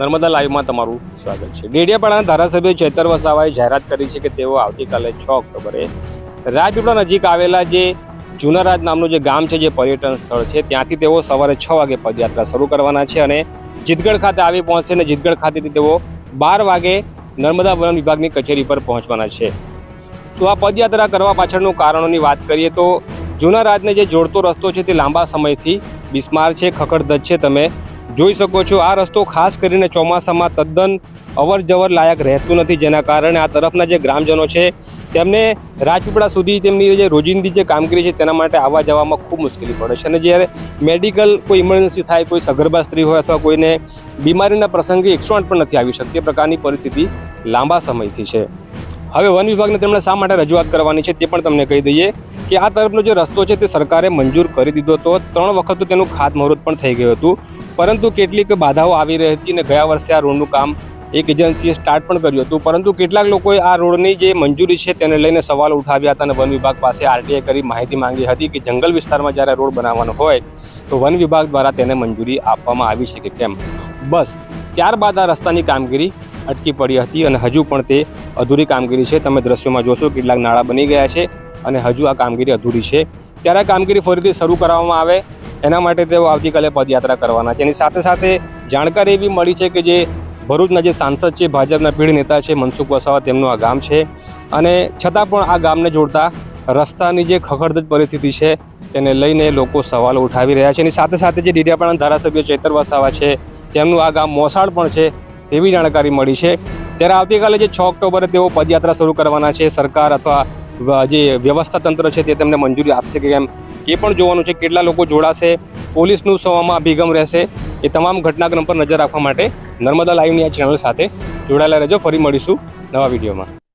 નર્મદા લાઈવમાં તમારું સ્વાગત છે. ડેડિયાપાડાના ધારાસભ્ય ચેતર વસાવાએ જાહેરાત કરી છે કે તેઓ આવતીકાલે છ ઓક્ટોબરે રાજપીપળા નજીક આવેલા જે જુનારાજ નામનું જે ગામ છે, જે પર્યટન સ્થળ છે, ત્યાંથી તેઓ સવારે છ વાગે પદયાત્રા શરૂ કરવાના છે અને જીતગઢ ખાતે આવી પહોંચશે અને જીતગઢ ખાતેથી તેઓ બાર વાગે નર્મદા વન વિભાગની કચેરી પર પહોંચવાના છે. તો આ પદયાત્રા કરવા પાછળનું કારણોની વાત કરીએ તો જૂના રાજને જે જોડતો રસ્તો છે, તે લાંબા સમયથી બિસ્માર છે, ખખડધજ છે. તમે જોઈ શકો છો, આ રસ્તો ખાસ કરીને ચોમાસામાં તદ્દન અવર જવર લાયક રહેતું નથી. જેના કારણે આ તરફના જે ગ્રામજનો છે, તેમને રાજપીપળા સુધી તેમની જે રોજિંદી જે કામગીરી છે, તેના માટે આવવા જવામાં ખૂબ મુશ્કેલી પડે છે. અને જ્યારે મેડિકલ કોઈ ઇમરજન્સી થાય, કોઈ સગર્ભા સ્ત્રી હોય અથવા કોઈને બીમારીના પ્રસંગે એકસો પણ નથી આવી શકતી પ્રકારની પરિસ્થિતિ લાંબા સમયથી છે. હવે વન વિભાગને તેમણે શા માટે રજૂઆત કરવાની છે, તે પણ તમને કહી દઈએ કે આ તરફનો જે રસ્તો છે, તે સરકારે મંજૂર કરી દીધો હતો ત્રણ વખત તો તેનું ખાતમુહૂર્ત પણ થઈ ગયું હતું. પરંતુ કેટલીક બાધાઓ આવી રહી હતી અને ગયા વર્ષે આ રોડનું કામ એક એજન્સીએ સ્ટાર્ટ પણ કર્યું હતું. પરંતુ કેટલાક લોકોએ આ રોડની જે મંજૂરી છે તેને લઈને સવાલ ઉઠાવ્યા હતા અને વન વિભાગ પાસે આરટીઆઈ કરી માહિતી માંગી હતી કે જંગલ વિસ્તારમાં જ્યારે રોડ બનાવવાનો હોય તો વન વિભાગ દ્વારા તેને મંજૂરી આપવામાં આવી છે કે કેમ? બસ, ત્યારબાદ આ રસ્તાની કામગીરી અટકી પડી હતી અને હજુ પણ તે અધૂરી કામગીરી છે. તમે દ્રશ્યોમાં જોશો કેટલાક નાળા બની ગયા છે અને હજુ આ કામગીરી અધૂરી છે. ત્યારે આ કામગીરી ફરીથી શરૂ કરવામાં આવે એના માટે તેઓ આવતીકાલે પદયાત્રા કરવાના છે. એની સાથે સાથે જાણકારી એવી મળી છે કે જે ભરૂચના જે સાંસદ છે, ભાજપના પીઢ નેતા છે, મનસુખ વસાવા, તેમનું આ ગામ છે. અને છતાં પણ આ ગામને જોડતા રસ્તાની જે ખખડધજ પરિસ્થિતિ છે, તેને લઈને લોકો સવાલો ઉઠાવી રહ્યા છે. એની સાથે સાથે જે ડેડિયાપાડાના ધારાસભ્ય ચેતર વસાવા છે, તેમનું આ ગામ મોસાળ પણ છે તેવી જાણકારી મળી છે. ત્યારે આવતીકાલે જે છ ઓક્ટોબરે તેઓ પદયાત્રા શરૂ કરવાના છે, સરકાર અથવા જે વ્યવસ્થા તંત્ર છે તે તેમને મંજૂરી આપશે કે કેમ? એ પણ જોવાનું છે કેટલા લોકો જોડાશે, પોલીસનું સવામાં અભિગમ રહેશે, એ તમામ ઘટનાક્રમ પર નજર રાખવા માટે નર્મદા લાઈવની આ ચેનલ સાથે જોડાયેલા રહેજો. ફરી મળીશું નવા વિડીયોમાં.